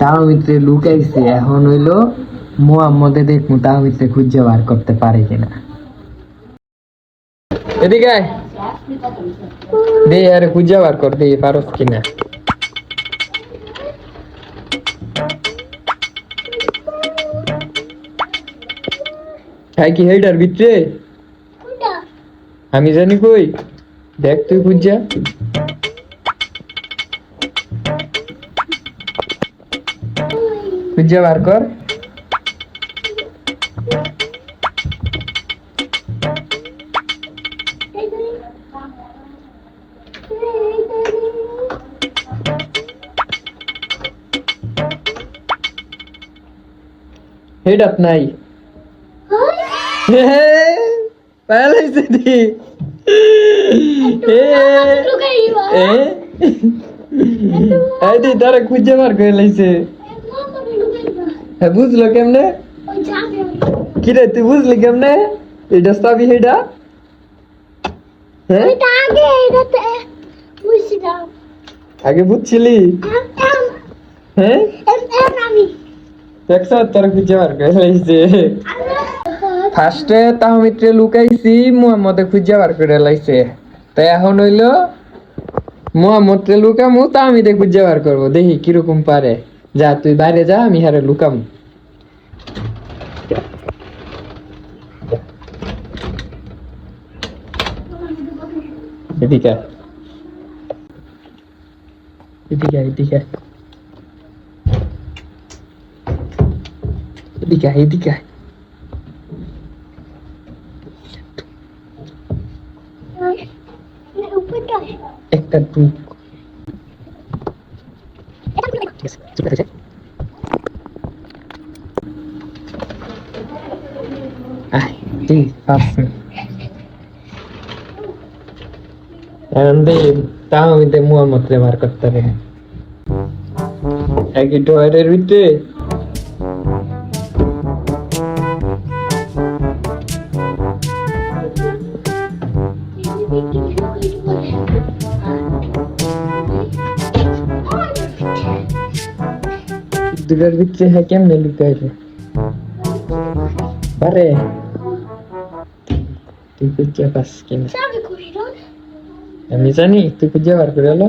তাও মিত্রে লুকাইছে এখন হইল মোহাম্মদে দেখমু তাও মিত্রে খুঁজে বার করতে পারে কিনা। এদিকে দে আরে খুঁজে বার কর দে পারস কিনা। খাই কি হেডার ভিতরে? আমি জানি কই। দেখ তুই খুঁজা। খুঁজা বার কর। হেডাত নাই। পালাইছে দি। এ দি তারা খুঁজে বার করে লাইছে। বুঝলো কেমনে? কিরে তুই বুঝলি কেমনে? এটা সবই হেডা হ্যাঁ? আগে বুঝছিলি? হ্যাঁ? দেখছ তোর খুঁজে বার করে লাইছে ফার্স্টে তাহমিত্রে লুকাইছি মোহাম্মদে খুঁজে বার করে লাইছে। তাই এখন হইল মোহাম্মদে লুকামু তাহমিদে খুঁজে বার করব। দেখি কীরকম পারে। যা তুই বাইরে যা আমি হারে লুকাম। এদিকে। এদিকে এদিকে এদিকে আয়, এদিকে একটা তুই ঠিক আছে চুপ করে আয় তুই পারছিস এখন দিয়ে তাও আমি দিয়ে মোহাম্মদ রে বার করতে পারি একই ডয়ের ভিতরে দুটার ভিতরে হ্যাঁ কেমনে লুকাইলে পারে তুই খুঁজে পাস কিনা আমি জানি তুই খুঁজে বার করে এলো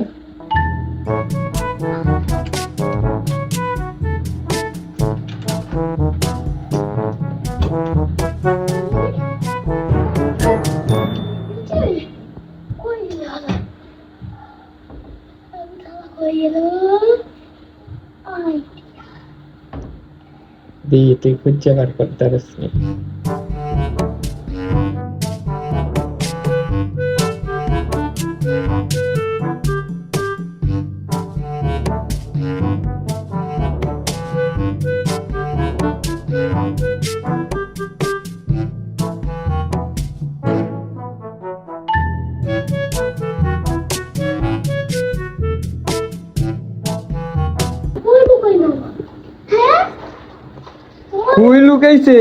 দিয়ে তুই খুঁজে বার করতে পারিস নি কই লুকাইছে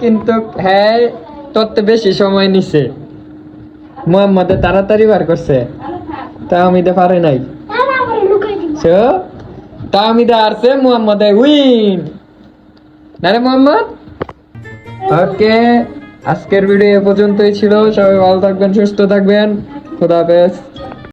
কিন্তু হ্যাঁ তোর বেশি সময় নিছে। মোহাম্মদে তাড়াতাড়ি বার করছে। তা আমি তো পারে নাই। তা আমি তো আরছে মোহাম্মদে উইন। না মোহাম্মদ? ওকে, আজকের ভিডিও এ পর্যন্তই ছিল। সবাই ভালো থাকবেন, সুস্থ থাকবেন। খোদা হাফেজ।